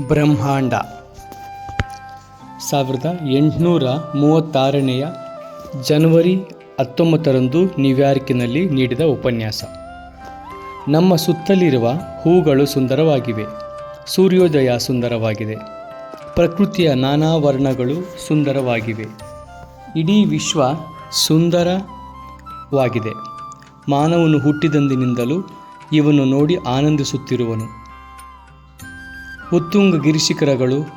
ಬ್ರಹ್ಮಾಂಡ. ಸಾವಿರದ ಎಂಟುನೂರ ಮೂವತ್ತಾರನೆಯ ಜನವರಿ ಹತ್ತೊಂಬತ್ತರಂದು ನ್ಯೂಯಾರ್ಕಿನಲ್ಲಿ ನೀಡಿದ ಉಪನ್ಯಾಸ. ನಮ್ಮ ಸುತ್ತಲಿರುವ ಹೂಗಳು ಸುಂದರವಾಗಿವೆ. ಸೂರ್ಯೋದಯ ಸುಂದರವಾಗಿದೆ. ಪ್ರಕೃತಿಯ ನಾನಾ ವರ್ಣಗಳು ಸುಂದರವಾಗಿವೆ. ಇಡೀ ವಿಶ್ವ ಸುಂದರವಾಗಿದೆ. ಮಾನವನು ಹುಟ್ಟಿದಂದಿನಿಂದಲೂ ಇವನು ನೋಡಿ ಆನಂದಿಸುತ್ತಿರುವನು. ಉತ್ತುಂಗ ಗಿರಿಶಿಖರಗಳು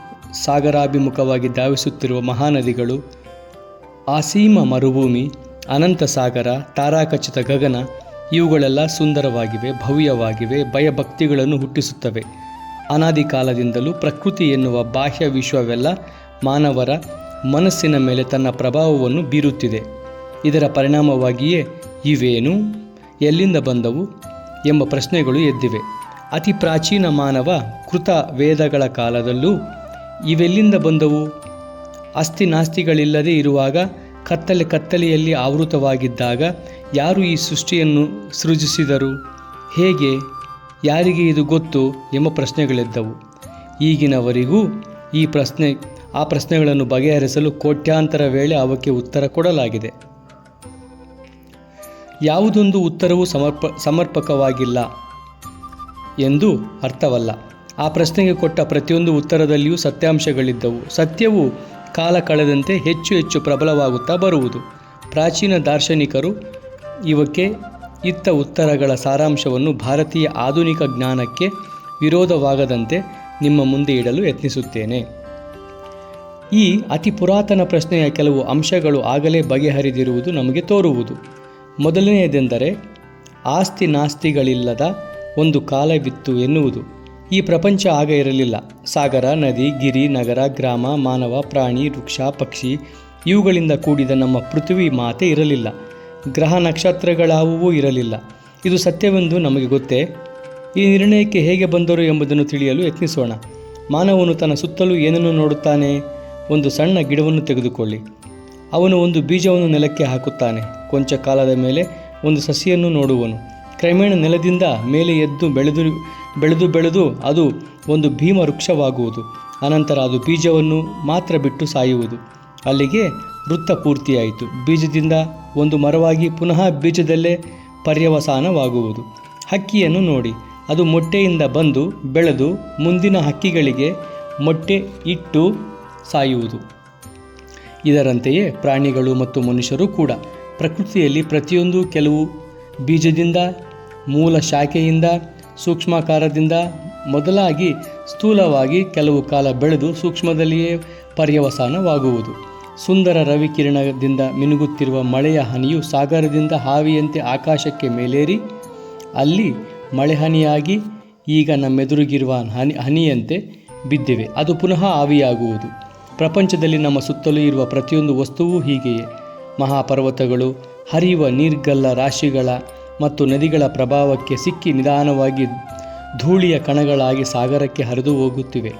ಸಾಗರಾಭಿಮುಖವಾಗಿ ಧಾವಿಸುತ್ತಿರುವ ಮಹಾನದಿಗಳು ಅಸೀಮ ಮರುಭೂಮಿ, ಅನಂತ ಸಾಗರ, ತಾರಾಕಚಿತ ಗಗನ, ಇವುಗಳೆಲ್ಲ ಸುಂದರವಾಗಿವೆ, ಭವ್ಯವಾಗಿವೆ, ಭಯಭಕ್ತಿಗಳನ್ನು ಹುಟ್ಟಿಸುತ್ತವೆ. ಅನಾದಿ ಕಾಲದಿಂದಲೂ ಪ್ರಕೃತಿ ಎನ್ನುವ ಬಾಹ್ಯ ವಿಶ್ವವೆಲ್ಲ ಮಾನವರ ಮನಸ್ಸಿನ ಮೇಲೆ ತನ್ನ ಪ್ರಭಾವವನ್ನು ಬೀರುತ್ತಿದೆ. ಇದರ ಪರಿಣಾಮವಾಗಿಯೇ ಇವೇನು, ಎಲ್ಲಿಂದ ಬಂದವು ಎಂಬ ಪ್ರಶ್ನೆಗಳು ಎದ್ದಿವೆ. ಅತಿ ಪ್ರಾಚೀನ ಮಾನವ ಕೃತ ವೇದಗಳ ಕಾಲದಲ್ಲೂ ಇವೆಲ್ಲಿಂದ ಬಂದವು? ಅಸ್ಥಿ ನಾಸ್ತಿಗಳಿಲ್ಲದೆ ಇರುವಾಗ ಕತ್ತಲೆ ಕತ್ತಲೆಯಲ್ಲಿ ಆವೃತವಾಗಿದ್ದಾಗ ಯಾರು ಈ ಸೃಷ್ಟಿಯನ್ನು ಸೃಜಿಸಿದರು? ಹೇಗೆ? ಯಾರಿಗೆ ಇದು ಗೊತ್ತು? ಎಂಬ ಪ್ರಶ್ನೆಗಳಿದ್ದವು. ಈಗಿನವರಿಗೂ ಈ ಪ್ರಶ್ನೆ, ಆ ಪ್ರಶ್ನೆಗಳನ್ನು ಬಗೆಹರಿಸಲು ಕೋಟ್ಯಾಂತರ ವೇಳೆ ಅವಕ್ಕೆ ಉತ್ತರ ಕೊಡಲಾಗಿದೆ. ಯಾವುದೊಂದು ಉತ್ತರವೂ ಸಮರ್ಪ, ಸಮರ್ಪಕವಾಗಿಲ್ಲ. ಎಂದು ಅರ್ಥವಲ್ಲ. ಆ ಪ್ರಶ್ನೆಗೆ ಕೊಟ್ಟ ಪ್ರತಿಯೊಂದು ಉತ್ತರದಲ್ಲಿಯೂ ಸತ್ಯಾಂಶಗಳಿದ್ದವು. ಸತ್ಯವು ಕಾಲ ಕಳೆದಂತೆ ಹೆಚ್ಚು ಹೆಚ್ಚು ಪ್ರಬಲವಾಗುತ್ತಾ ಬರುವುದು. ಪ್ರಾಚೀನ ದಾರ್ಶನಿಕರು ಇವಕ್ಕೆ ಇತ್ತ ಉತ್ತರಗಳ ಸಾರಾಂಶವನ್ನು ಭಾರತೀಯ ಆಧುನಿಕ ಜ್ಞಾನಕ್ಕೆ ವಿರೋಧವಾಗದಂತೆ ನಿಮ್ಮ ಮುಂದೆ ಇಡಲು ಯತ್ನಿಸುತ್ತೇನೆ. ಈ ಅತಿ ಪುರಾತನ ಪ್ರಶ್ನೆಯ ಕೆಲವು ಅಂಶಗಳು ಆಗಲೇ ಬಗೆಹರಿದಿರುವುದು ನಮಗೆ ತೋರುವುದು. ಮೊದಲನೆಯದೆಂದರೆ, ಆಸ್ತಿ ನಾಸ್ತಿಗಳಿಲ್ಲದ ಒಂದು ಕಾಲವಿತ್ತು ಎನ್ನುವುದು. ಈ ಪ್ರಪಂಚ ಆಗ ಇರಲಿಲ್ಲ. ಸಾಗರ, ನದಿ, ಗಿರಿ, ನಗರ, ಗ್ರಾಮ, ಮಾನವ, ಪ್ರಾಣಿ, ವೃಕ್ಷ, ಪಕ್ಷಿ ಇವುಗಳಿಂದ ಕೂಡಿದ ನಮ್ಮ ಪೃಥ್ವಿ ಮಾತೆ ಇರಲಿಲ್ಲ. ಗ್ರಹ ನಕ್ಷತ್ರಗಳಾವುವೂ ಇರಲಿಲ್ಲ. ಇದು ಸತ್ಯವೆಂದು ನಮಗೆ ಗೊತ್ತೇ? ಈ ನಿರ್ಣಯಕ್ಕೆ ಹೇಗೆ ಬಂದರು ಎಂಬುದನ್ನು ತಿಳಿಯಲು ಯತ್ನಿಸೋಣ. ಮಾನವನು ತನ್ನ ಸುತ್ತಲೂ ಏನನ್ನು ನೋಡುತ್ತಾನೆ? ಒಂದು ಸಣ್ಣ ಗಿಡವನ್ನು ತೆಗೆದುಕೊಳ್ಳಿ. ಅವನು ಒಂದು ಬೀಜವನ್ನು ನೆಲಕ್ಕೆ ಹಾಕುತ್ತಾನೆ. ಕೊಂಚ ಕಾಲದ ಮೇಲೆ ಒಂದು ಸಸಿಯನ್ನು ನೋಡುವನು. ಕ್ರಮೇಣ ನೆಲದಿಂದ ಮೇಲೆ ಎದ್ದು ಬೆಳೆದು ಬೆಳೆದು ಬೆಳೆದು ಅದು ಒಂದು ಭೀಮ ವೃಕ್ಷವಾಗುವುದು ಅನಂತರ ಅದು ಬೀಜವನ್ನು ಮಾತ್ರ ಬಿಟ್ಟು ಸಾಯುವುದು. ಅಲ್ಲಿಗೆ ವೃತ್ತ ಪೂರ್ತಿಯಾಯಿತು. ಬೀಜದಿಂದ ಒಂದು ಮರವಾಗಿ ಪುನಃ ಬೀಜದಲ್ಲೇ ಪರ್ಯವಸಾನವಾಗುವುದು. ಹಕ್ಕಿಯನ್ನು ನೋಡಿ. ಅದು ಮೊಟ್ಟೆಯಿಂದ ಬಂದು ಬೆಳೆದು ಮುಂದಿನ ಹಕ್ಕಿಗಳಿಗೆ ಮೊಟ್ಟೆ ಇಟ್ಟು ಸಾಯುವುದು. ಇದರಂತೆಯೇ ಪ್ರಾಣಿಗಳು ಮತ್ತು ಮನುಷ್ಯರು ಕೂಡ. ಪ್ರಕೃತಿಯಲ್ಲಿ ಪ್ರತಿಯೊಂದು ಕೆಲವು ಬೀಜದಿಂದ ಮೂಲ ಶಾಖೆಯಿಂದ, ಸೂಕ್ಷ್ಮಾಕಾರದಿಂದ ಮೊದಲಾಗಿ ಸ್ಥೂಲವಾಗಿ ಕೆಲವು ಕಾಲ ಬೆಳೆದು ಸೂಕ್ಷ್ಮದಲ್ಲಿಯೇ ಪರ್ಯವಸಾನವಾಗುವುದು. ಸುಂದರ ರವಿಕಿರಣದಿಂದ ಮಿನುಗುತ್ತಿರುವ ಮಳೆಯ ಹನಿಯು ಸಾಗರದಿಂದ ಹಾವಿಯಂತೆ ಆಕಾಶಕ್ಕೆ ಮೇಲೇರಿ, ಅಲ್ಲಿ ಮಳೆಹನಿಯಾಗಿ ಈಗ ನಮ್ಮೆದುರಿಗಿರುವ ಹನಿ, ಹನಿಯಂತೆ ಬಿದ್ದಿವೆ. ಅದು ಪುನಃ ಆವಿಯಾಗುವುದು. ಪ್ರಪಂಚದಲ್ಲಿ ನಮ್ಮ ಸುತ್ತಲೂ ಇರುವ ಪ್ರತಿಯೊಂದು ವಸ್ತುವೂ ಹೀಗೆಯೇ. ಮಹಾಪರ್ವತಗಳು, ಹರಿಯುವ ನೀರ್ಗಲ್ಲ ರಾಶಿಗಳ ಮತ್ತು ನದಿಗಳ ಪ್ರಭಾವಕ್ಕೆ ಸಿಕ್ಕಿ ನಿಧಾನವಾಗಿ ಧೂಳಿಯ ಕಣಗಳಾಗಿ ಸಾಗರಕ್ಕೆ ಹರಿದು ಹೋಗುತ್ತಿವೆ.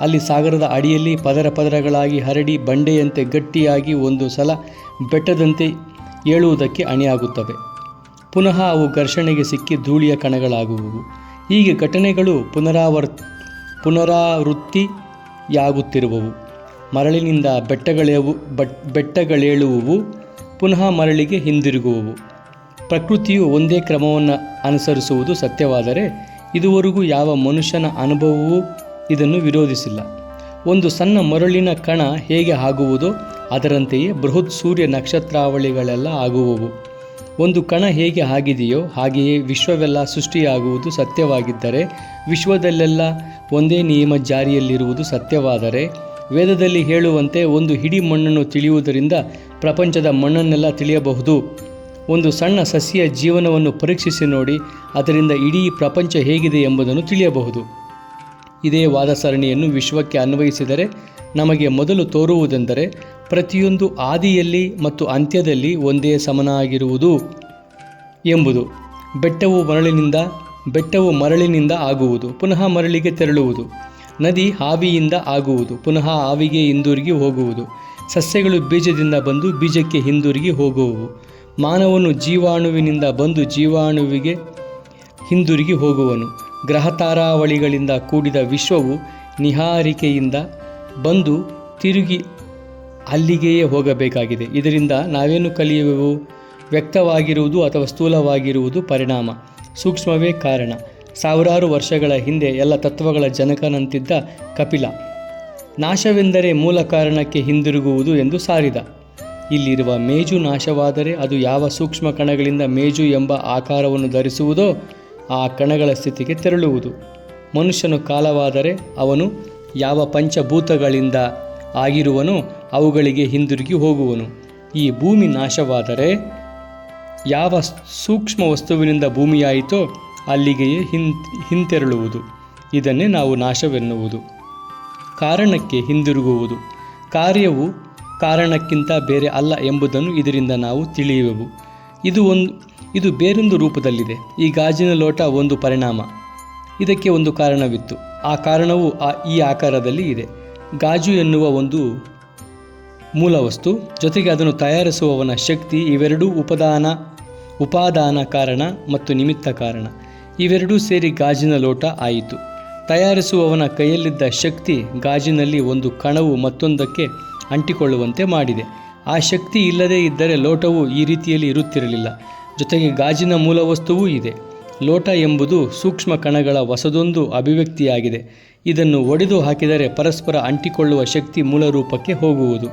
ಅಲ್ಲಿ ಸಾಗರದ ಅಡಿಯಲ್ಲಿ ಪದರ ಪದರಗಳಾಗಿ ಹರಡಿ ಬಂಡೆಯಂತೆ ಗಟ್ಟಿಯಾಗಿ ಒಂದು ಸಲ ಬೆಟ್ಟದಂತೆ ಏಳುವುದಕ್ಕೆ ಅಣಿಯಾಗುತ್ತವೆ. ಪುನಃ ಅವು ಘರ್ಷಣೆಗೆ ಸಿಕ್ಕಿ ಧೂಳಿಯ ಕಣಗಳಾಗುವುವು. ಹೀಗೆ ಘಟನೆಗಳು ಪುನರಾವರ್, ಪುನರಾವೃತ್ತಿಯಾಗುತ್ತಿರುವವು. ಮರಳಿನಿಂದ ಬೆಟ್ಟಗಳೇವು, ಬಟ್, ಬೆಟ್ಟಗಳೇಳುವುವು, ಪುನಃ ಮರಳಿಗೆ ಹಿಂದಿರುಗುವುವು. ಪ್ರಕೃತಿಯು ಒಂದೇ ಕ್ರಮವನ್ನು ಅನುಸರಿಸುವುದು ಸತ್ಯವಾದರೆ ಇದುವರೆಗೂ ಯಾವ ಮನುಷ್ಯನ ಅನುಭವವೂ ಇದನ್ನು ವಿರೋಧಿಸಿಲ್ಲ. ಒಂದು ಸಣ್ಣ ಮರಳಿನ ಕಣ ಹೇಗೆ ಆಗುವುದೋ ಅದರಂತೆಯೇ ಬೃಹತ್ ಸೂರ್ಯ ನಕ್ಷತ್ರಾವಳಿಗಳೆಲ್ಲ ಆಗುವವು. ಒಂದು ಕಣ ಹೇಗೆ ಆಗಿದೆಯೋ ಹಾಗೆಯೇ ವಿಶ್ವವೆಲ್ಲ ಸೃಷ್ಟಿಯಾಗುವುದು ಸತ್ಯವಾಗಿದ್ದರೆ ವಿಶ್ವದಲ್ಲೆಲ್ಲ ಒಂದೇ ನಿಯಮ ಜಾರಿಯಲ್ಲಿರುವುದು ಸತ್ಯವಾದರೆ ವೇದದಲ್ಲಿ ಹೇಳುವಂತೆ ಒಂದು ಹಿಡಿ ಮಣ್ಣನ್ನು ತಿಳಿಯುವುದರಿಂದ ಪ್ರಪಂಚದ ಮಣ್ಣನ್ನೆಲ್ಲ ತಿಳಿಯಬಹುದು. ಒಂದು ಸಣ್ಣ ಸಸ್ಯ ಜೀವನವನ್ನು ಪರೀಕ್ಷಿಸಿ ನೋಡಿ, ಅದರಿಂದ ಇಡೀ ಪ್ರಪಂಚ ಹೇಗಿದೆ ಎಂಬುದನ್ನು ತಿಳಿಯಬಹುದು. ಇದೇ ವಾದ ಸರಣಿಯನ್ನು ವಿಶ್ವಕ್ಕೆ ಅನ್ವಯಿಸಿದರೆ, ನಮಗೆ ಮೊದಲು ತೋರುವುದೆಂದರೆ, ಪ್ರತಿಯೊಂದು ಆದಿಯಲ್ಲಿ ಮತ್ತು ಅಂತ್ಯದಲ್ಲಿ ಒಂದೇ ಸಮನಾಗಿರುವುದು ಎಂಬುದು. ಬೆಟ್ಟವು ಮರಳಿನಿಂದ ಬೆಟ್ಟವು ಮರಳಿನಿಂದ ಆಗುವುದು, ಪುನಃ ಮರಳಿಗೆ ತೆರಳುವುದು. ನದಿ ಹಾವಿಯಿಂದ ಆಗುವುದು, ಪುನಃ ಹಾವಿಗೆ ಹಿಂದಿರುಗಿ ಹೋಗುವುದು. ಸಸ್ಯಗಳು ಬೀಜದಿಂದ ಬಂದು ಬೀಜಕ್ಕೆ ಹಿಂದಿರುಗಿ ಹೋಗುವವು ಮಾನವನು ಜೀವಾಣುವಿನಿಂದ ಬಂದು ಜೀವಾಣುವಿಗೆ ಹಿಂದಿರುಗಿ ಹೋಗುವನು. ಗ್ರಹ ತಾರಾವಳಿಗಳಿಂದ ಕೂಡಿದ ವಿಶ್ವವು ನಿಹಾರಿಕೆಯಿಂದ ಬಂದು ತಿರುಗಿ ಅಲ್ಲಿಗೆಯೇ ಹೋಗಬೇಕಾಗಿದೆ. ಇದರಿಂದ ನಾವೇನು ಕಲಿಯುವೆವು? ವ್ಯಕ್ತವಾಗಿರುವುದು ಅಥವಾ ಸ್ಥೂಲವಾಗಿರುವುದು ಪರಿಣಾಮ. ಸೂಕ್ಷ್ಮವೇ ಕಾರಣ. ಸಾವಿರಾರು ವರ್ಷಗಳ ಹಿಂದೆ ಎಲ್ಲ ತತ್ವಗಳ ಜನಕನಂತಿದ್ದ ಕಪಿಲ. ನಾಶವೆಂದರೆ ಮೂಲ ಕಾರಣಕ್ಕೆ ಹಿಂದಿರುಗುವುದು ಎಂದು ಸಾರಿದ. ಇಲ್ಲಿರುವ ಮೇಜು ನಾಶವಾದರೆ ಅದು ಯಾವ ಸೂಕ್ಷ್ಮ ಕಣಗಳಿಂದ ಮೇಜು ಎಂಬ ಆಕಾರವನ್ನು ಧರಿಸುವುದೋ ಆ ಕಣಗಳ ಸ್ಥಿತಿಗೆ ತೆರಳುವುದು. ಮನುಷ್ಯನು ಕಾಲವಾದರೆ ಅವನು ಯಾವ ಪಂಚಭೂತಗಳಿಂದ ಆಗಿರುವನೋ ಅವುಗಳಿಗೆ ಹಿಂದಿರುಗಿ ಹೋಗುವನು. ಈ ಭೂಮಿ ನಾಶವಾದರೆ ಯಾವ ಸೂಕ್ಷ್ಮ ವಸ್ತುವಿನಿಂದ ಭೂಮಿಯಾಯಿತೋ ಅಲ್ಲಿಗೆಯೇ ಹಿನ್ ಹಿಂತೆರಳುವುದು. ಇದನ್ನೇ ನಾವು ನಾಶವೆನ್ನುವುದು. ಕಾರಣಕ್ಕೆ ಹಿಂದಿರುಗುವುದು. ಕಾರ್ಯವು ಕಾರಣಕ್ಕಿಂತ ಬೇರೆ ಅಲ್ಲ ಎಂಬುದನ್ನು ಇದರಿಂದ ನಾವು ತಿಳಿಯುವೆವು. ಇದು ಒಂದು, ಇದು ಬೇರೊಂದು ರೂಪದಲ್ಲಿದೆ. ಈ ಗಾಜಿನ ಲೋಟ ಒಂದು ಪರಿಣಾಮ. ಇದಕ್ಕೆ ಒಂದು ಕಾರಣವಿತ್ತು. ಆ ಕಾರಣವು ಆ, ಈ ಆಕಾರದಲ್ಲಿ ಇದೆ. ಗಾಜು ಎನ್ನುವ ಒಂದು ಮೂಲ ವಸ್ತು ಜೊತೆಗೆ ಅದನ್ನು ತಯಾರಿಸುವವನ ಶಕ್ತಿ ಇವೆರಡೂ ಉಪದಾನ, ಉಪಾದಾನ ಕಾರಣ ಮತ್ತು ನಿಮಿತ್ತ ಕಾರಣ. ಇವೆರಡೂ ಸೇರಿ ಗಾಜಿನ ಲೋಟ ಆಯಿತು. ತಯಾರಿಸುವವನ ಕೈಯಲ್ಲಿದ್ದ ಶಕ್ತಿ ಗಾಜಿನಲ್ಲಿ ಒಂದು ಕಣವು ಮತ್ತೊಂದಕ್ಕೆ ಅಂಟಿಕೊಳ್ಳುವಂತೆ ಮಾಡಿದೆ. ಆ ಶಕ್ತಿ ಇಲ್ಲದೇ ಇದ್ದರೆ ಲೋಟವು ಈ ರೀತಿಯಲ್ಲಿ ಇರುತ್ತಿರಲಿಲ್ಲ. ಜೊತೆಗೆ ಗಾಜಿನ ಮೂಲ ವಸ್ತುವೂ ಇದೆ. ಲೋಟ ಎಂಬುದು ಸೂಕ್ಷ್ಮ ಕಣಗಳ ಹೊಸದೊಂದು ಅಭಿವ್ಯಕ್ತಿಯಾಗಿದೆ. ಇದನ್ನು ಒಡೆದು ಹಾಕಿದರೆ ಪರಸ್ಪರ ಅಂಟಿಕೊಳ್ಳುವ ಶಕ್ತಿ ಮೂಲ ರೂಪಕ್ಕೆ ಹೋಗುವುದು.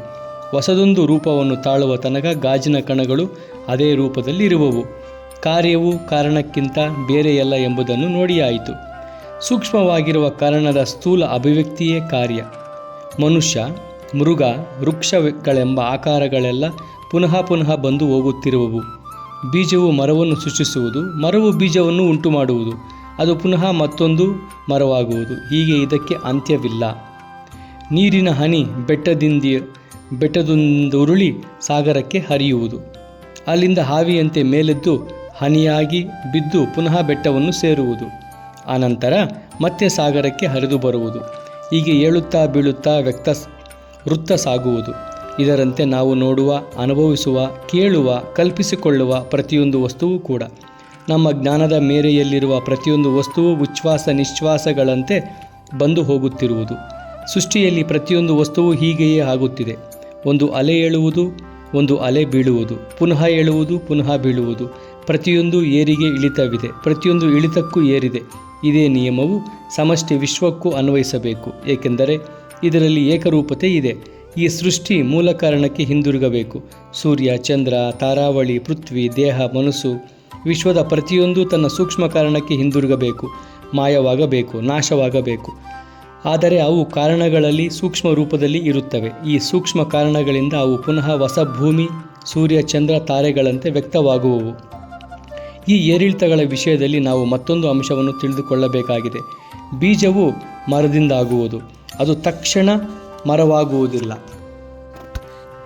ಹೊಸದೊಂದು ರೂಪವನ್ನು ತಾಳುವ ತನಕ ಗಾಜಿನ ಕಣಗಳು ಅದೇ ರೂಪದಲ್ಲಿ ಇರುವವು ಕಾರ್ಯವು ಕಾರಣಕ್ಕಿಂತ ಬೇರೆಯಲ್ಲ ಎಂಬುದನ್ನು ನೋಡಿಯಾಯಿತು. ಸೂಕ್ಷ್ಮವಾಗಿರುವ ಕಾರಣದ ಸ್ಥೂಲ ಅಭಿವ್ಯಕ್ತಿಯೇ ಕಾರ್ಯ. ಮನುಷ್ಯ ಮೃಗ, ವೃಕ್ಷಗಳೆಂಬ ಆಕಾರಗಳೆಲ್ಲ ಪುನಃ ಪುನಃ ಬಂದು ಹೋಗುತ್ತಿರುವವು. ಬೀಜವು ಮರವನ್ನು ಸೃಷ್ಟಿಸುವುದು, ಮರವು ಬೀಜವನ್ನು ಉಂಟು ಮಾಡುವುದು ಅದು ಪುನಃ ಮತ್ತೊಂದು ಮರವಾಗುವುದು. ಹೀಗೆ ಇದಕ್ಕೆ ಅಂತ್ಯವಿಲ್ಲ. ನೀರಿನ ಹನಿ ಬೆಟ್ಟದಿಂದ, ಬೆಟ್ಟದೊಂದುರುಳಿ ಸಾಗರಕ್ಕೆ ಹರಿಯುವುದು. ಅಲ್ಲಿಂದ ಹಾವಿಯಂತೆ ಮೇಲೆದ್ದು ಹನಿಯಾಗಿ ಬಿದ್ದು ಪುನಃ ಬೆಟ್ಟವನ್ನು ಸೇರುವುದು. ಆನಂತರ ಮತ್ತೆ ಸಾಗರಕ್ಕೆ ಹರಿದು ಬರುವುದು. ಹೀಗೆ ಏಳುತ್ತಾ ಬೀಳುತ್ತಾ ವ್ಯಕ್ತ ವೃತ್ತ ಸಾಗುವುದು. ಇದರಂತೆ ನಾವು ನೋಡುವ, ಅನುಭವಿಸುವ, ಕೇಳುವ, ಕಲ್ಪಿಸಿಕೊಳ್ಳುವ ಪ್ರತಿಯೊಂದು ವಸ್ತುವು ಕೂಡ. ನಮ್ಮ ಜ್ಞಾನದ ಮೇರೆಯಲ್ಲಿರುವ ಪ್ರತಿಯೊಂದು ವಸ್ತುವು ಉಚ್ಛ್ವಾಸ ನಿಶ್ವಾಸಗಳಂತೆ ಬಂದು ಹೋಗುತ್ತಿರುವುದು. ಸೃಷ್ಟಿಯಲ್ಲಿ ಪ್ರತಿಯೊಂದು ವಸ್ತುವು ಹೀಗೆಯೇ ಆಗುತ್ತಿದೆ. ಒಂದು ಅಲೆ ಏಳುವುದು, ಒಂದು ಅಲೆ ಬೀಳುವುದು. ಪುನಃ ಏಳುವುದು, ಪುನಃ ಬೀಳುವುದು. ಪ್ರತಿಯೊಂದು ಏರಿಗೆ ಇಳಿತವಿದೆ. ಪ್ರತಿಯೊಂದು ಇಳಿತಕ್ಕೂ ಏರಿದೆ. ಇದೇ ನಿಯಮವು ಸಮಷ್ಟಿ ವಿಶ್ವಕ್ಕೂ ಅನ್ವಯಿಸಬೇಕು. ಏಕೆಂದರೆ ಇದರಲ್ಲಿ ಏಕರೂಪತೆ ಇದೆ. ಈ ಸೃಷ್ಟಿ ಮೂಲ ಕಾರಣಕ್ಕೆ ಹಿಂದಿರುಗಬೇಕು. ಸೂರ್ಯ, ಚಂದ್ರ, ತಾರಾವಳಿ, ಪೃಥ್ವಿ, ದೇಹ, ಮನಸ್ಸು ವಿಶ್ವದ ಪ್ರತಿಯೊಂದು ತನ್ನ ಸೂಕ್ಷ್ಮ ಕಾರಣಕ್ಕೆ ಹಿಂದಿರುಗಬೇಕು. ಮಾಯವಾಗಬೇಕು, ನಾಶವಾಗಬೇಕು. ಆದರೆ ಅವು ಕಾರಣಗಳಲ್ಲಿ ಸೂಕ್ಷ್ಮ ರೂಪದಲ್ಲಿ ಇರುತ್ತವೆ. ಈ ಸೂಕ್ಷ್ಮ ಕಾರಣಗಳಿಂದ ಅವು ಪುನಃ ಹೊಸ ಭೂಮಿ, ಸೂರ್ಯ, ಚಂದ್ರ, ತಾರೆಗಳಂತೆ ವ್ಯಕ್ತವಾಗುವವು. ಈ ಏರಿಳಿತಗಳ ವಿಷಯದಲ್ಲಿ ನಾವು ಮತ್ತೊಂದು ಅಂಶವನ್ನು ತಿಳಿದುಕೊಳ್ಳಬೇಕಾಗಿದೆ. ಬೀಜವು ಮರದಿಂದಾಗುವುದು. ಅದು ತಕ್ಷಣ ಮರವಾಗುವುದಿಲ್ಲ.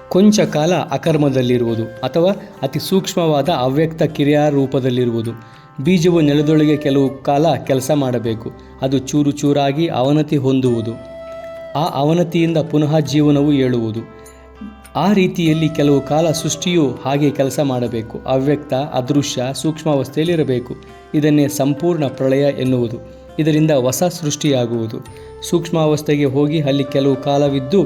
ಕೊಂಚ ಕಾಲ ಅಕರ್ಮದಲ್ಲಿರುವುದು ಅಥವಾ ಅತಿ ಸೂಕ್ಷ್ಮವಾದ ಅವ್ಯಕ್ತ ಕ್ರಿಯಾ ರೂಪದಲ್ಲಿರುವುದು. ಬೀಜವು ನೆಲದೊಳಗೆ ಕೆಲವು ಕಾಲ ಕೆಲಸ ಮಾಡಬೇಕು. ಅದು ಚೂರು ಚೂರಾಗಿ ಅವನತಿ ಹೊಂದುವುದು. ಆ ಅವನತಿಯಿಂದ ಪುನಃ ಜೀವನವು ಏಳುವುದು. ಆ ರೀತಿಯಲ್ಲಿ ಕೆಲವು ಕಾಲ ಸೃಷ್ಟಿಯು ಹಾಗೆ ಕೆಲಸ ಮಾಡಬೇಕು. ಅವ್ಯಕ್ತ, ಅದೃಶ್ಯ ಸೂಕ್ಷ್ಮಾವಸ್ಥೆಯಲ್ಲಿರಬೇಕು ಇದನ್ನೇ ಸಂಪೂರ್ಣ ಪ್ರಳಯ ಎನ್ನುವುದು. ಇದರಿಂದ ಹೊಸ ಸೃಷ್ಟಿಯಾಗುವುದು. ಸೂಕ್ಷ್ಮಾವಸ್ಥೆಗೆ ಹೋಗಿ ಅಲ್ಲಿ ಕೆಲವು ಕಾಲವಿದ್ದು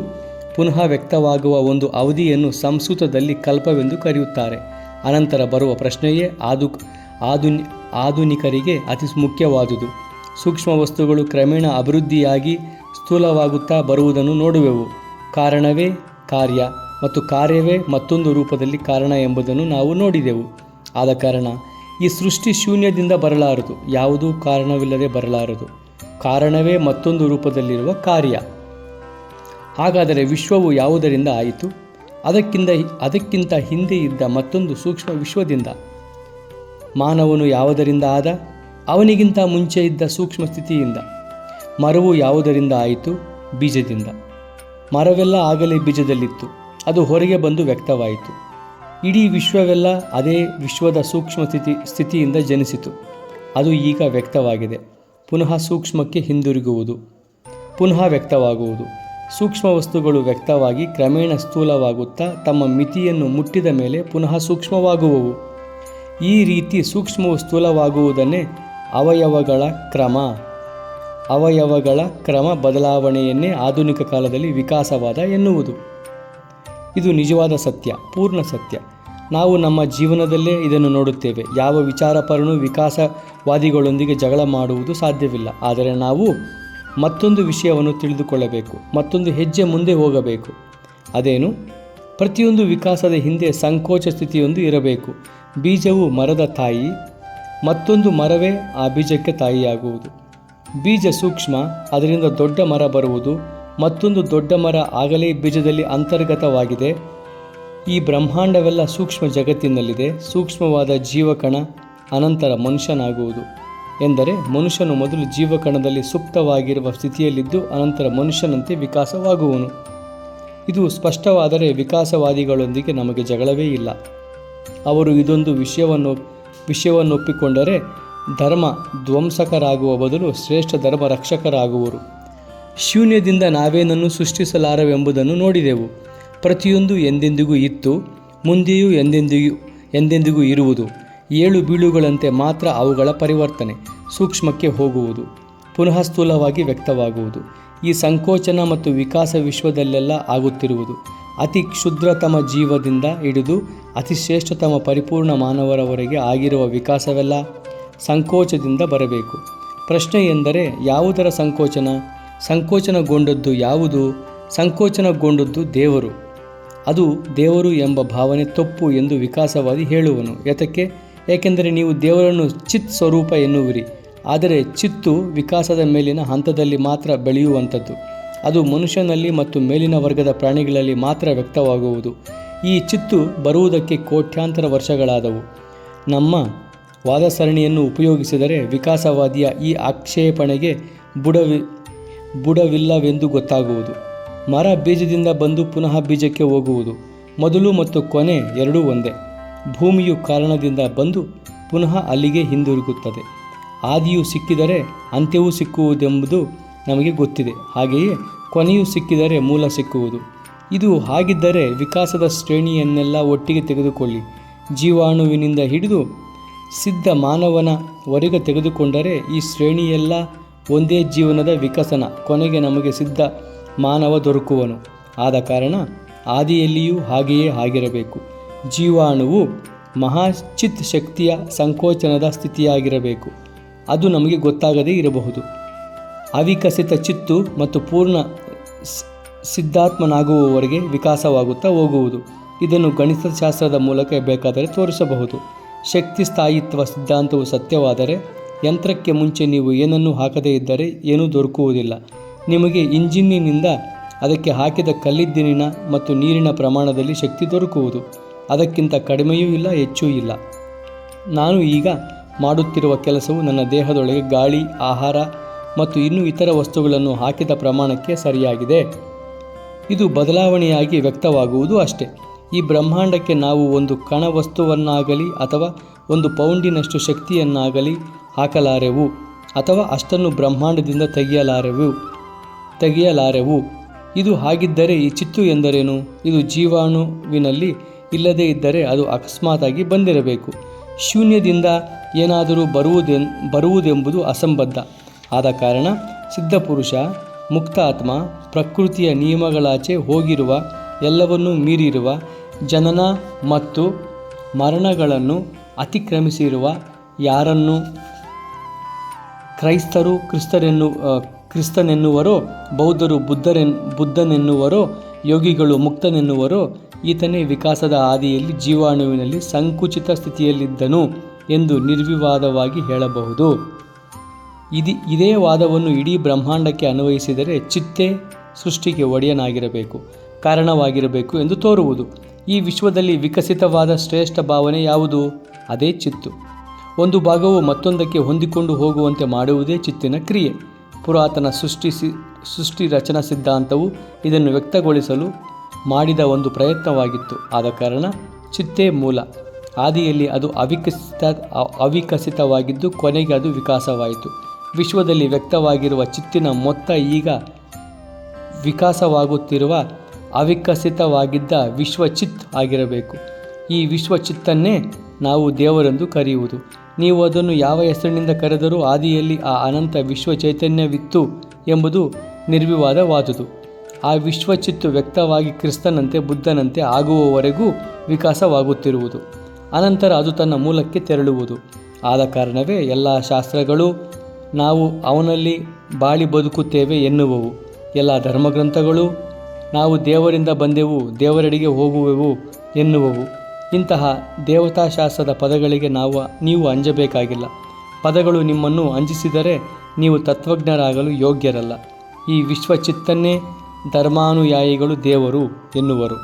ಪುನಃ ವ್ಯಕ್ತವಾಗುವ ಒಂದು ಅವಧಿಯನ್ನು ಸಂಸ್ಕೃತದಲ್ಲಿ ಕಲ್ಪವೆಂದು ಕರೆಯುತ್ತಾರೆ. ಅನಂತರ ಬರುವ ಪ್ರಶ್ನೆಯೇ ಆದು ಆಧುನಿ ಆಧುನಿಕರಿಗೆ ಅತಿ ಮುಖ್ಯವಾದುದು. ಸೂಕ್ಷ್ಮ ವಸ್ತುಗಳು ಕ್ರಮೇಣ ಅಭಿವೃದ್ಧಿಯಾಗಿ ಸ್ಥೂಲವಾಗುತ್ತಾ ಬರುವುದನ್ನು ನೋಡುವೆವು. ಕಾರಣವೇ ಕಾರ್ಯ ಮತ್ತು ಕಾರ್ಯವೇ ಮತ್ತೊಂದು ರೂಪದಲ್ಲಿ ಕಾರಣ ಎಂಬುದನ್ನು ನಾವು ನೋಡಿದೆವು. ಆದ ಕಾರಣ ಈ ಸೃಷ್ಟಿ ಶೂನ್ಯದಿಂದ ಬರಲಾರದು. ಯಾವುದೂ ಕಾರಣವಿಲ್ಲದೆ ಬರಲಾರದು. ಕಾರಣವೇ ಮತ್ತೊಂದು ರೂಪದಲ್ಲಿರುವ ಕಾರ್ಯ. ಹಾಗಾದರೆ ವಿಶ್ವವು ಯಾವುದರಿಂದ ಆಯಿತು? ಅದಕ್ಕಿಂತ ಅದಕ್ಕಿಂತ ಹಿಂದೆ ಇದ್ದ ಮತ್ತೊಂದು ಸೂಕ್ಷ್ಮ ವಿಶ್ವದಿಂದ. ಮಾನವನು ಯಾವುದರಿಂದ ಆದ? ಅವನಿಗಿಂತ ಮುಂಚೆ ಇದ್ದ ಸೂಕ್ಷ್ಮ ಸ್ಥಿತಿಯಿಂದ. ಮರವು ಯಾವುದರಿಂದ ಆಯಿತು? ಬೀಜದಿಂದ. ಮರವೆಲ್ಲ ಆಗಲೇ ಬೀಜದಲ್ಲಿತ್ತು. ಅದು ಹೊರಗೆ ಬಂದು ವ್ಯಕ್ತವಾಯಿತು. ಇಡೀ ವಿಶ್ವವೆಲ್ಲ ಅದೇ ವಿಶ್ವದ ಸೂಕ್ಷ್ಮ ಸ್ಥಿತಿ, ಸ್ಥಿತಿಯಿಂದ ಜನಿಸಿತು. ಅದು ಈಗ ವ್ಯಕ್ತವಾಗಿದೆ. ಪುನಃ ಸೂಕ್ಷ್ಮಕ್ಕೆ ಹಿಂದಿರುಗುವುದು, ಪುನಃ ವ್ಯಕ್ತವಾಗುವುದು. ಸೂಕ್ಷ್ಮ ವಸ್ತುಗಳು ವ್ಯಕ್ತವಾಗಿ ಕ್ರಮೇಣ ಸ್ಥೂಲವಾಗುತ್ತಾ ತಮ್ಮ ಮಿತಿಯನ್ನು ಮುಟ್ಟಿದ ಮೇಲೆ ಪುನಃ ಸೂಕ್ಷ್ಮವಾಗುವವು. ಈ ರೀತಿ ಸೂಕ್ಷ್ಮವು ಸ್ಥೂಲವಾಗುವುದನ್ನೇ ಅವಯವಗಳ ಕ್ರಮ. ಅವಯವಗಳ ಕ್ರಮ ಬದಲಾವಣೆಯನ್ನೇ ಆಧುನಿಕ ಕಾಲದಲ್ಲಿ ವಿಕಾಸವಾದ ಎನ್ನುವುದು. ಇದು ನಿಜವಾದ ಸತ್ಯ, ಪೂರ್ಣ ಸತ್ಯ. ನಾವು ನಮ್ಮ ಜೀವನದಲ್ಲೇ ಇದನ್ನು ನೋಡುತ್ತೇವೆ. ಯಾವ ವಿಚಾರಪರನು ವಿಕಾಸವಾದಿಗಳೊಂದಿಗೆ ಜಗಳ ಮಾಡುವುದು ಸಾಧ್ಯವಿಲ್ಲ. ಆದರೆ ನಾವು ಮತ್ತೊಂದು ವಿಷಯವನ್ನು ತಿಳಿದುಕೊಳ್ಳಬೇಕು, ಮತ್ತೊಂದು ಹೆಜ್ಜೆ ಮುಂದೆ ಹೋಗಬೇಕು. ಅದೇನು? ಪ್ರತಿಯೊಂದು ವಿಕಾಸದ ಹಿಂದೆ ಸಂಕೋಚ ಸ್ಥಿತಿಯೊಂದು ಇರಬೇಕು. ಬೀಜವು ಮರದ ತಾಯಿ, ಮತ್ತೊಂದು ಮರವೇ ಆ ಬೀಜಕ್ಕೆ ತಾಯಿಯಾಗುವುದು. ಬೀಜ ಸೂಕ್ಷ್ಮ, ಅದರಿಂದ ದೊಡ್ಡ ಮರ ಬರುವುದು, ಮತ್ತೊಂದು ದೊಡ್ಡ ಮರ ಆಗಲೇ ಬೀಜದಲ್ಲಿ ಅಂತರ್ಗತವಾಗಿದೆ. ಈ ಬ್ರಹ್ಮಾಂಡವೆಲ್ಲ ಸೂಕ್ಷ್ಮ ಜಗತ್ತಿನಲ್ಲಿದೆ, ಸೂಕ್ಷ್ಮವಾದ ಜೀವಕಣ ಅನಂತರ ಮನುಷ್ಯನಾಗುವುದು. ಎಂದರೆ ಮನುಷ್ಯನು ಮೊದಲು ಜೀವಕಣದಲ್ಲಿ ಸುಪ್ತವಾಗಿರುವ ಸ್ಥಿತಿಯಲ್ಲಿದ್ದು ಅನಂತರ ಮನುಷ್ಯನಂತೆ ವಿಕಾಸವಾಗುವನು. ಇದು ಸ್ಪಷ್ಟವಾದರೆ ವಿಕಾಸವಾದಿಗಳೊಂದಿಗೆ ನಮಗೆ ಜಗಳವೇ ಇಲ್ಲ. ಅವರು ಇದೊಂದು ವಿಷಯವನ್ನು ವಿಷಯವನ್ನು ಒಪ್ಪಿಕೊಂಡರೆ ಧರ್ಮ ಧ್ವಂಸಕರಾಗುವ ಬದಲು ಶ್ರೇಷ್ಠ ಧರ್ಮ ರಕ್ಷಕರಾಗುವರು ಶೂನ್ಯದಿಂದ ನಾವೇನನ್ನು ಸೃಷ್ಟಿಸಲಾರವೆಂಬುದನ್ನು ನೋಡಿದೆವು. ಪ್ರತಿಯೊಂದು ಎಂದೆಂದಿಗೂ ಇತ್ತು, ಮುಂದೆಯೂ ಎಂದೆಂದಿಗೂ ಎಂದೆಂದಿಗೂ ಇರುವುದು. ಏಳು ಬೀಳುಗಳಂತೆ ಮಾತ್ರ ಅವುಗಳ ಪರಿವರ್ತನೆ, ಸೂಕ್ಷ್ಮಕ್ಕೆ ಹೋಗುವುದು, ಪುನಃ ಸ್ಥೂಲವಾಗಿ ವ್ಯಕ್ತವಾಗುವುದು. ಈ ಸಂಕೋಚನ ಮತ್ತು ವಿಕಾಸ ವಿಶ್ವದಲ್ಲೆಲ್ಲ ಆಗುತ್ತಿರುವುದು. ಅತಿ ಕ್ಷುದ್ರತಮ ಜೀವದಿಂದ ಹಿಡಿದು ಅತಿ ಶ್ರೇಷ್ಠತಮ ಪರಿಪೂರ್ಣ ಮಾನವರವರೆಗೆ ಆಗಿರುವ ವಿಕಾಸವೆಲ್ಲ ಸಂಕೋಚದಿಂದ ಬರಬೇಕು. ಪ್ರಶ್ನೆ ಎಂದರೆ ಯಾವುದರ ಸಂಕೋಚನ? ಸಂಕೋಚನಗೊಂಡದ್ದು ಯಾವುದು? ಸಂಕೋಚನಗೊಂಡದ್ದು ದೇವರು. ಅದು ದೇವರು ಎಂಬ ಭಾವನೆ ತಪ್ಪು ಎಂದು ವಿಕಾಸವಾದಿ ಹೇಳುವನು. ಯಾತಕ್ಕೆ ಏಕೆಂದರೆ ನೀವು ದೇವರನ್ನು ಚಿತ್ ಸ್ವರೂಪ ಎನ್ನುವಿರಿ, ಆದರೆ ಚಿತ್ತು ವಿಕಾಸದ ಮೇಲಿನ ಹಂತದಲ್ಲಿ ಮಾತ್ರ ಬೆಳೆಯುವಂಥದ್ದು. ಅದು ಮನುಷ್ಯನಲ್ಲಿ ಮತ್ತು ಮೇಲಿನ ವರ್ಗದ ಪ್ರಾಣಿಗಳಲ್ಲಿ ಮಾತ್ರ ವ್ಯಕ್ತವಾಗುವುದು. ಈ ಚಿತ್ತು ಬರುವುದಕ್ಕೆ ಕೋಟ್ಯಾಂತರ ವರ್ಷಗಳಾದವು. ನಮ್ಮ ವಾದ ಸರಣಿಯನ್ನು ಉಪಯೋಗಿಸಿದರೆ ವಿಕಾಸವಾದಿಯ ಈ ಆಕ್ಷೇಪಣೆಗೆ ಬುಡವಿ, ಬುಡವಿಲ್ಲವೆಂದು ಗೊತ್ತಾಗುವುದು. ಮರ ಬೀಜದಿಂದ ಬಂದು ಪುನಃ ಬೀಜಕ್ಕೆ ಹೋಗುವುದು. ಮೊದಲು ಮತ್ತು ಕೊನೆ ಎರಡೂ ಒಂದೇ. ಭೂಮಿಯು ಕಾರಣದಿಂದ ಬಂದು ಪುನಃ ಅಲ್ಲಿಗೆ ಹಿಂದಿರುಗುತ್ತದೆ. ಆದಿಯು ಸಿಕ್ಕಿದರೆ ಅಂತ್ಯವೂ ಸಿಕ್ಕುವುದೆಂಬುದು ನಮಗೆ ಗೊತ್ತಿದೆ. ಹಾಗೆಯೇ ಕೊನೆಯೂ ಸಿಕ್ಕಿದರೆ ಮೂಲ ಸಿಕ್ಕುವುದು. ಇದು ಹಾಗಿದ್ದರೆ ವಿಕಾಸದ ಶ್ರೇಣಿಯನ್ನೆಲ್ಲ ಒಟ್ಟಿಗೆ ತೆಗೆದುಕೊಳ್ಳಿ. ಜೀವಾಣುವಿನಿಂದ ಹಿಡಿದು ಸಿದ್ಧ ಮಾನವನವರೆಗೆ ತೆಗೆದುಕೊಂಡರೆ ಈ ಶ್ರೇಣಿಯೆಲ್ಲ ಒಂದೇ ಜೀವನದ ವಿಕಸನ, ಕೊನೆಗೆ ನಮಗೆ ಸಿದ್ಧ ಮಾನವ ದೊರಕುವನು. ಆದ ಕಾರಣ ಆದಿಯಲ್ಲಿಯೂ ಹಾಗೆಯೇ ಆಗಿರಬೇಕು. ಜೀವಾಣುವು ಮಹಾಚಿತ್ ಶಕ್ತಿಯ ಸಂಕೋಚನದ ಸ್ಥಿತಿಯಾಗಿರಬೇಕು. ಅದು ನಮಗೆ ಗೊತ್ತಾಗದೇ ಇರಬಹುದು. ಅವಿಕಸಿತ ಚಿತ್ತು ಮತ್ತು ಪೂರ್ಣ ಸಿದ್ಧಾತ್ಮನಾಗುವವರೆಗೆ ವಿಕಾಸವಾಗುತ್ತಾ ಹೋಗುವುದು. ಇದನ್ನು ಗಣಿತಶಾಸ್ತ್ರದ ಮೂಲಕ ಬೇಕಾದರೆ ತೋರಿಸಬಹುದು. ಶಕ್ತಿ ಸ್ಥಾಯಿತ್ವ ಸಿದ್ಧಾಂತವು ಸತ್ಯವಾದರೆ ಯಂತ್ರಕ್ಕೆ ಮುಂಚೆ ನೀವು ಏನನ್ನೂ ಹಾಕದೇ ಇದ್ದರೆ ಏನೂ ದೊರಕುವುದಿಲ್ಲ. ನಿಮಗೆ ಇಂಜಿನ್ನಿನಿಂದ ಅದಕ್ಕೆ ಹಾಕಿದ ಕಲ್ಲಿದ್ದಿನಿನ ಮತ್ತು ನೀರಿನ ಪ್ರಮಾಣದಲ್ಲಿ ಶಕ್ತಿ ದೊರಕುವುದು. ಅದಕ್ಕಿಂತ ಕಡಿಮೆಯೂ ಇಲ್ಲ, ಹೆಚ್ಚೂ ಇಲ್ಲ. ನಾನು ಈಗ ಮಾಡುತ್ತಿರುವ ಕೆಲಸವು ನನ್ನ ದೇಹದೊಳಗೆ ಗಾಳಿ, ಆಹಾರ ಮತ್ತು ಇನ್ನೂ ಇತರ ವಸ್ತುಗಳನ್ನು ಹಾಕಿದ ಪ್ರಮಾಣಕ್ಕೆ ಸರಿಯಾಗಿದೆ. ಇದು ಬದಲಾವಣೆಯಾಗಿ ವ್ಯಕ್ತವಾಗುವುದು ಅಷ್ಟೇ. ಈ ಬ್ರಹ್ಮಾಂಡಕ್ಕೆ ನಾವು ಒಂದು ಕಣ ವಸ್ತುವನ್ನಾಗಲಿ ಅಥವಾ ಒಂದು ಪೌಂಡಿನಷ್ಟು ಶಕ್ತಿಯನ್ನಾಗಲಿ ಹಾಕಲಾರೆವು ಅಥವಾ ಅಷ್ಟನ್ನು ಬ್ರಹ್ಮಾಂಡದಿಂದ ತೆಗೆಯಲಾರೆವು. ತೆಗೆಯಲಾರೆವು. ಇದು ಹಾಗಿದ್ದರೆ ಈ ಚಿತ್ತು ಎಂದರೇನು? ಇದು ಜೀವಾಣುವಿನಲ್ಲಿ ಇಲ್ಲದೇ ಇದ್ದರೆ ಅದು ಅಕಸ್ಮಾತಾಗಿ ಬಂದಿರಬೇಕು. ಶೂನ್ಯದಿಂದ ಏನಾದರೂ ಬರುವುದೆ ಬರುವುದೆಂಬುದು ಅಸಂಬದ್ಧ. ಆದ ಕಾರಣ ಸಿದ್ಧಪುರುಷ, ಮುಕ್ತಾತ್ಮ, ಪ್ರಕೃತಿಯ ನಿಯಮಗಳಾಚೆ ಹೋಗಿರುವ, ಎಲ್ಲವನ್ನೂ ಮೀರಿರುವ, ಜನನ ಮತ್ತು ಮರಣಗಳನ್ನು ಅತಿಕ್ರಮಿಸಿರುವ ಯಾರನ್ನು? ಕ್ರೈಸ್ತರು, ಕ್ರಿಸ್ತರೆನ್ನು ಕ್ರಿಸ್ತನೆನ್ನುವರೋ, ಬೌದ್ಧರು ಬುದ್ಧರೆನ್, ಬುದ್ಧನೆನ್ನುವರೋ, ಯೋಗಿಗಳು ಮುಕ್ತನೆನ್ನುವರೋ, ಈತನೇ ವಿಕಾಸದ ಆದಿಯಲ್ಲಿ ಜೀವಾಣುವಿನಲ್ಲಿ ಸಂಕುಚಿತ ಸ್ಥಿತಿಯಲ್ಲಿದ್ದನು ಎಂದು ನಿರ್ವಿವಾದವಾಗಿ ಹೇಳಬಹುದು. ಇದಿ, ಇದೇ ವಾದವನ್ನು ಇಡೀ ಬ್ರಹ್ಮಾಂಡಕ್ಕೆ ಅನ್ವಯಿಸಿದರೆ ಚಿತ್ತೆ ಸೃಷ್ಟಿಗೆ ಒಡೆಯನಾಗಿರಬೇಕು, ಕಾರಣವಾಗಿರಬೇಕು ಎಂದು ತೋರುವುದು. ಈ ವಿಶ್ವದಲ್ಲಿ ವಿಕಸಿತವಾದ ಶ್ರೇಷ್ಠ ಭಾವನೆ ಯಾವುದು? ಅದೇ ಚಿತ್ತು. ಒಂದು ಭಾಗವು ಮತ್ತೊಂದಕ್ಕೆ ಹೊಂದಿಕೊಂಡು ಹೋಗುವಂತೆ ಮಾಡುವುದೇ ಚಿತ್ತಿನ ಕ್ರಿಯೆ. ಪುರಾತನ ಸೃಷ್ಟಿಸಿ ಸೃಷ್ಟಿ ರಚನಾ ಸಿದ್ಧಾಂತವು ಇದನ್ನು ವ್ಯಕ್ತಗೊಳಿಸಲು ಮಾಡಿದ ಒಂದು ಪ್ರಯತ್ನವಾಗಿತ್ತು. ಆದ ಕಾರಣ ಚಿತ್ತೇ ಮೂಲ. ಆದಿಯಲ್ಲಿ ಅದು ಅವಿಕಸಿತ ಅವಿಕಸಿತವಾಗಿದ್ದು ಕೊನೆಗೆ ಅದು ವಿಕಾಸವಾಯಿತು. ವಿಶ್ವದಲ್ಲಿ ವ್ಯಕ್ತವಾಗಿರುವ ಚಿತ್ತಿನ ಮೊತ್ತ ಈಗ ವಿಕಾಸವಾಗುತ್ತಿರುವ ಅವಿಕಸಿತವಾಗಿದ್ದ ವಿಶ್ವಚಿತ್ ಆಗಿರಬೇಕು. ಈ ವಿಶ್ವಚಿತ್ತನ್ನೇ ನಾವು ದೇವರೆಂದು ಕರೆಯುವುದು. ನೀವು ಅದನ್ನು ಯಾವ ಹೆಸರಿನಿಂದ ಕರೆದರೂ ಆದಿಯಲ್ಲಿ ಆ ಅನಂತ ವಿಶ್ವ ಚೈತನ್ಯವಿತ್ತು ಎಂಬುದು ನಿರ್ವಿವಾದವಾದುದು. ಆ ವಿಶ್ವಚಿತ್ತು ವ್ಯಕ್ತವಾಗಿ ಕ್ರಿಸ್ತನಂತೆ ಬುದ್ಧನಂತೆ ಆಗುವವರೆಗೂ ವಿಕಾಸವಾಗುತ್ತಿರುವುದು. ಅನಂತರ ಅದು ತನ್ನ ಮೂಲಕ್ಕೆ ತೆರಳುವುದು. ಆದ ಕಾರಣವೇ ಎಲ್ಲ ಶಾಸ್ತ್ರಗಳು, ನಾವು ಅವನಲ್ಲಿ ಬಾಳಿ ಬದುಕುತ್ತೇವೆ ಎನ್ನುವವು. ಎಲ್ಲ ಧರ್ಮಗ್ರಂಥಗಳು, ನಾವು ದೇವರಿಂದ ಬಂದೆವು, ದೇವರೆಡೆಗೆ ಹೋಗುವೆವು ಎನ್ನುವವು. ಇಂತಹ ದೇವತಾಶಾಸ್ತ್ರದ ಪದಗಳಿಗೆ ನಾವು, ನೀವು ಅಂಜಬೇಕಾಗಿಲ್ಲ. ಪದಗಳು ನಿಮ್ಮನ್ನು ಅಂಜಿಸಿದರೆ ನೀವು ತತ್ವಜ್ಞರಾಗಲು ಯೋಗ್ಯರಲ್ಲ. ಈ ವಿಶ್ವಚಿತ್ತನ್ನೇ ಧರ್ಮಾನುಯಾಯಿಗಳು ದೇವರು ಎನ್ನುವರು.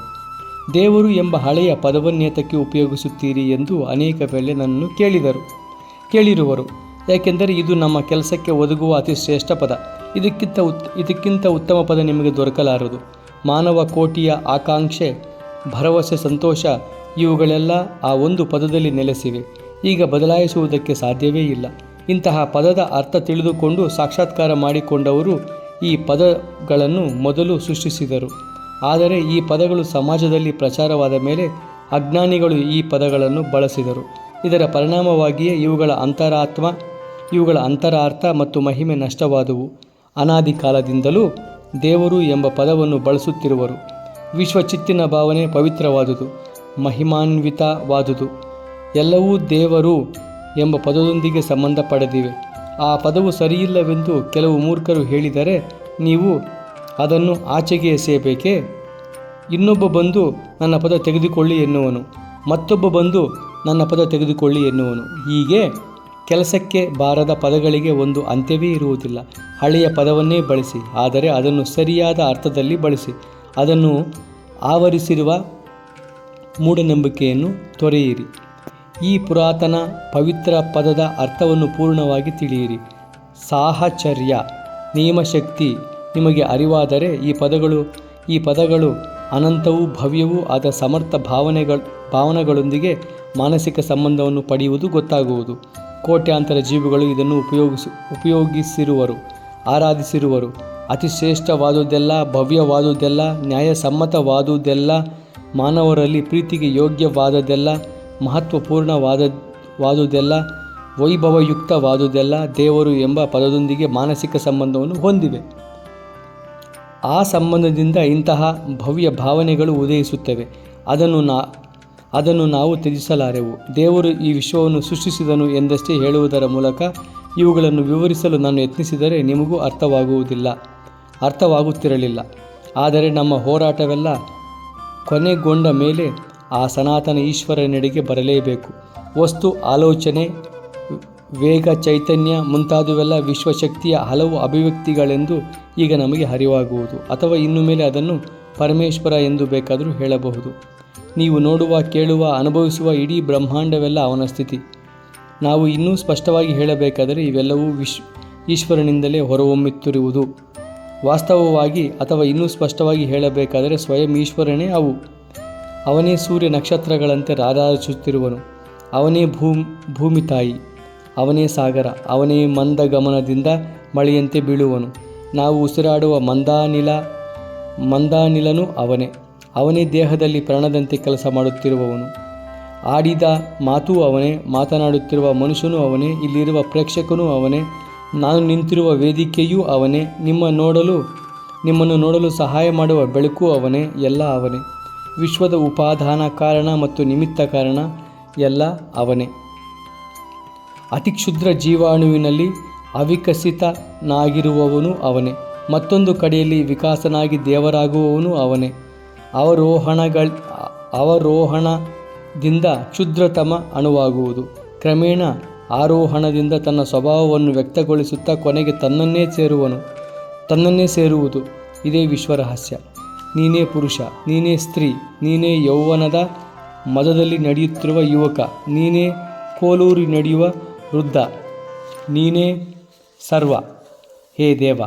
ದೇವರು ಎಂಬ ಹಳೆಯ ಪದವನ್ನೇತಕ್ಕೆ ಉಪಯೋಗಿಸುತ್ತೀರಿ ಎಂದು ಅನೇಕ ವೇಳೆ ನನ್ನನ್ನು ಕೇಳಿದರು. ಕೇಳಿರುವರು, ಯಾಕೆಂದರೆ ಇದು ನಮ್ಮ ಕೆಲಸಕ್ಕೆ ಒದಗುವ ಅತಿ ಶ್ರೇಷ್ಠ ಪದ. ಇದಕ್ಕಿಂತ ಉತ್, ಇದಕ್ಕಿಂತ ಉತ್ತಮ ಪದ ನಿಮಗೆ ದೊರಕಲಾರದು. ಮಾನವ ಕೋಟಿಯ ಆಕಾಂಕ್ಷೆ, ಭರವಸೆ, ಸಂತೋಷ ಇವುಗಳೆಲ್ಲ ಆ ಒಂದು ಪದದಲ್ಲಿ ನೆಲೆಸಿವೆ. ಈಗ ಬದಲಾಯಿಸುವುದಕ್ಕೆ ಸಾಧ್ಯವೇ ಇಲ್ಲ. ಇಂತಹ ಪದದ ಅರ್ಥ ತಿಳಿದುಕೊಂಡು ಸಾಕ್ಷಾತ್ಕಾರ ಮಾಡಿಕೊಂಡವರು ಈ ಪದಗಳನ್ನು ಮೊದಲು ಸೃಷ್ಟಿಸಿದರು. ಆದರೆ ಈ ಪದಗಳು ಸಮಾಜದಲ್ಲಿ ಪ್ರಚಾರವಾದ ಮೇಲೆ ಅಜ್ಞಾನಿಗಳು ಈ ಪದಗಳನ್ನು ಬಳಸಿದರು. ಇದರ ಪರಿಣಾಮವಾಗಿಯೇ ಇವುಗಳ ಅಂತರಾತ್ಮ, ಇವುಗಳ ಅಂತರಾರ್ಥ ಮತ್ತು ಮಹಿಮೆ ನಷ್ಟವಾದುವು. ಅನಾದಿ ಕಾಲದಿಂದಲೂ ದೇವರು ಎಂಬ ಪದವನ್ನು ಬಳಸುತ್ತಿರುವರು. ವಿಶ್ವಚಿತ್ತಿನ ಭಾವನೆ ಪವಿತ್ರವಾದುದು. ಮಹಿಮಾನ್ವಿತವಾದುದು. ಎಲ್ಲವೂ ದೇವರು ಎಂಬ ಪದದೊಂದಿಗೆ ಸಂಬಂಧ ಪಡೆದಿವೆ. ಆ ಪದವು ಸರಿಯಿಲ್ಲವೆಂದು ಕೆಲವು ಮೂರ್ಖರು ಹೇಳಿದರೆ ನೀವು ಅದನ್ನು ಆಚೆಗೆ ಎಸೆಯಬೇಕೇ? ಇನ್ನೊಬ್ಬ ಬಂದು ನನ್ನ ಪದ ತೆಗೆದುಕೊಳ್ಳಿ ಎನ್ನುವನು. ಮತ್ತೊಬ್ಬ ಬಂದು ನನ್ನ ಪದ ತೆಗೆದುಕೊಳ್ಳಿ ಎನ್ನುವನು. ಹೀಗೆ ಕೆಲಸಕ್ಕೆ ಬಾರದ ಪದಗಳಿಗೆ ಒಂದು ಅಂತ್ಯವೇ ಇರುವುದಿಲ್ಲ. ಹಳೆಯ ಪದವನ್ನೇ ಬಳಸಿ, ಆದರೆ ಅದನ್ನು ಸರಿಯಾದ ಅರ್ಥದಲ್ಲಿ ಬಳಸಿ, ಅದನ್ನು ಆವರಿಸಿರುವ ಮೂಢನಂಬಿಕೆಯನ್ನು ತೊರೆಯಿರಿ. ಈ ಪುರಾತನ ಪವಿತ್ರ ಪದದ ಅರ್ಥವನ್ನು ಪೂರ್ಣವಾಗಿ ತಿಳಿಯಿರಿ. ಸಾಹಚರ್ಯ ನಿಯಮಶಕ್ತಿ ನಿಮಗೆ ಅರಿವಾದರೆ ಈ ಪದಗಳು ಈ ಪದಗಳು ಅನಂತವೂ ಭವ್ಯವೂ ಆದ ಸಮರ್ಥ ಭಾವನೆಗಳ, ಭಾವನೆಗಳೊಂದಿಗೆ ಮಾನಸಿಕ ಸಂಬಂಧವನ್ನು ಪಡೆಯುವುದು ಗೊತ್ತಾಗುವುದು. ಕೋಟ್ಯಾಂತರ ಜೀವಿಗಳು ಇದನ್ನು ಉಪಯೋಗಿಸಿ, ಉಪಯೋಗಿಸಿರುವರು, ಆರಾಧಿಸಿರುವರು. ಅತಿ ಶ್ರೇಷ್ಠವಾದುದೆಲ್ಲ ಭವ್ಯವಾದುದೆಲ್ಲ ನ್ಯಾಯಸಮ್ಮತವಾದುದೆಲ್ಲ ಮಾನವರಲ್ಲಿ ಪ್ರೀತಿಗೆ ಯೋಗ್ಯವಾದದೆಲ್ಲ ಮಹತ್ವಪೂರ್ಣವಾದ, ವಾದುದೆಲ್ಲ, ವೈಭವಯುಕ್ತವಾದುದೆಲ್ಲ ದೇವರು ಎಂಬ ಪದದೊಂದಿಗೆ ಮಾನಸಿಕ ಸಂಬಂಧವನ್ನು ಹೊಂದಿವೆ. ಆ ಸಂಬಂಧದಿಂದ ಇಂತಹ ಭವ್ಯ ಭಾವನೆಗಳು ಉದಯಿಸುತ್ತವೆ. ಅದನ್ನು ನಾ, ಅದನ್ನು ನಾವು ತ್ಯಜಿಸಲಾರೆವು. ದೇವರು ಈ ವಿಶ್ವವನ್ನು ಸೃಷ್ಟಿಸಿದನು ಎಂದಷ್ಟೇ ಹೇಳುವುದರ ಮೂಲಕ ಇವುಗಳನ್ನು ವಿವರಿಸಲು ನಾನು ಯತ್ನಿಸಿದರೆ ನಿಮಗೂ ಅರ್ಥವಾಗುವುದಿಲ್ಲ, ಅರ್ಥವಾಗುತ್ತಿರಲಿಲ್ಲ. ಆದರೆ ನಮ್ಮ ಹೋರಾಟವೆಲ್ಲ ಕೊನೆಗೊಂಡ ಮೇಲೆ ಆ ಸನಾತನ ಈಶ್ವರನೆಡೆಗೆ ಬರಲೇಬೇಕು. ವಸ್ತು, ಆಲೋಚನೆ, ವೇಗ, ಚೈತನ್ಯ ಮುಂತಾದವೆಲ್ಲ ವಿಶ್ವಶಕ್ತಿಯ ಹಲವು ಅಭಿವ್ಯಕ್ತಿಗಳೆಂದು ಈಗ ನಮಗೆ ಅರಿವಾಗುವುದು. ಅಥವಾ ಇನ್ನು ಮೇಲೆ ಅದನ್ನು ಪರಮೇಶ್ವರ ಎಂದು ಬೇಕಾದರೂ ಹೇಳಬಹುದು. ನೀವು ನೋಡುವ, ಕೇಳುವ, ಅನುಭವಿಸುವ ಇಡೀ ಬ್ರಹ್ಮಾಂಡವೆಲ್ಲ ಅವನ ಸ್ಥಿತಿ. ನಾವು ಇನ್ನೂ ಸ್ಪಷ್ಟವಾಗಿ ಹೇಳಬೇಕಾದರೆ ಇವೆಲ್ಲವೂ ವಿಶ್, ಈಶ್ವರನಿಂದಲೇ ಹೊರಹೊಮ್ಮುತ್ತಿರುವುದು. ವಾಸ್ತವವಾಗಿ ಅಥವಾ ಇನ್ನೂ ಸ್ಪಷ್ಟವಾಗಿ ಹೇಳಬೇಕಾದರೆ ಸ್ವಯಂ ಈಶ್ವರನೇ ಅವು. ಅವನೇ ಸೂರ್ಯ ನಕ್ಷತ್ರಗಳಂತೆ ರಾರಾಜಿಸುತ್ತಿರುವನು. ಅವನೇ ಭೂಮ್, ಭೂಮಿ ತಾಯಿ. ಅವನೇ ಸಾಗರ, ಅವನೇ ಮಂದ ಗಮನದಿಂದ ಮಳೆಯಂತೆ ಬೀಳುವನು. ನಾವು ಉಸಿರಾಡುವ ಮಂದಾನಿಲ, ಮಂದಾನಿಲನು ಅವನೇ. ಅವನೇ ದೇಹದಲ್ಲಿ ಪ್ರಾಣದಂತೆ ಕೆಲಸ ಮಾಡುತ್ತಿರುವವನು. ಆಡಿದ ಮಾತೂ ಅವನೇ, ಮಾತನಾಡುತ್ತಿರುವ ಮನುಷ್ಯನೂ ಅವನೇ, ಇಲ್ಲಿರುವ ಪ್ರೇಕ್ಷಕನೂ ಅವನೇ ನಾನು ನಿಂತಿರುವ ವೇದಿಕೆಯೂ ಅವನೇ. ನಿಮ್ಮ ನೋಡಲು, ನಿಮ್ಮನ್ನು ನೋಡಲು ಸಹಾಯ ಮಾಡುವ ಬೆಳಕು ಅವನೇ, ಎಲ್ಲ ಅವನೇ. ವಿಶ್ವದ ಉಪಾದಾನ ಕಾರಣ ಮತ್ತು ನಿಮಿತ್ತ ಕಾರಣ, ಎಲ್ಲ ಅವನೇ. ಅತಿ ಕ್ಷುದ್ರ ಜೀವಾಣುವಿನಲ್ಲಿ ಅವಿಕಸಿತನಾಗಿರುವವನು ಅವನೇ. ಮತ್ತೊಂದು ಕಡೆಯಲ್ಲಿ ವಿಕಾಸನಾಗಿ ದೇವರಾಗುವವನು ಅವನೇ. ಅವರೋಹಣಗಳ, ಅವರೋಹಣದಿಂದ ಕ್ಷುದ್ರತಮ ಅಣುವಾಗುವುದು. ಕ್ರಮೇಣ ಆರೋಹಣದಿಂದ ತನ್ನ ಸ್ವಭಾವವನ್ನು ವ್ಯಕ್ತಗೊಳಿಸುತ್ತಾ ಕೊನೆಗೆ ತನ್ನನ್ನೇ ಸೇರುವನು. ತನ್ನನ್ನೇ ಸೇರುವುದು ಇದೇ ವಿಶ್ವರಹಸ್ಯ. ನೀನೇ ಪುರುಷ, ನೀನೇ ಸ್ತ್ರೀ, ನೀನೇ ಯೌವನದ ಮದದಲ್ಲಿ ನಡೆಯುತ್ತಿರುವ ಯುವಕ, ನೀನೇ ಕೋಲೂರಿ ನಡೆಯುವ ವೃದ್ಧ, ನೀನೇ ಸರ್ವ. ಹೇ ದೇವ,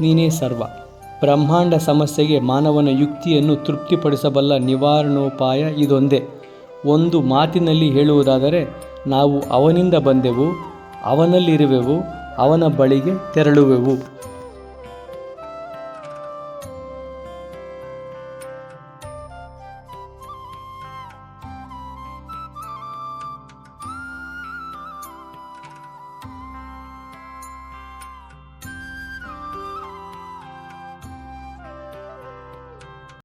ನೀನೇ ಸರ್ವ. ಬ್ರಹ್ಮಾಂಡ ಸಮಸ್ಯೆಗೆ ಮಾನವನ ಯುಕ್ತಿಯನ್ನು ತೃಪ್ತಿಪಡಿಸಬಲ್ಲ ನಿವಾರಣೋಪಾಯ ಇದೊಂದೇ. ಒಂದು ಮಾತಿನಲ್ಲಿ ಹೇಳುವುದಾದರೆ ನಾವು ಅವನಿಂದ ಬಂದೆವು ಅವನಲ್ಲಿರುವೆವು ಅವನ ಬಳಿಗೆ ತೆರಳುವೆವು.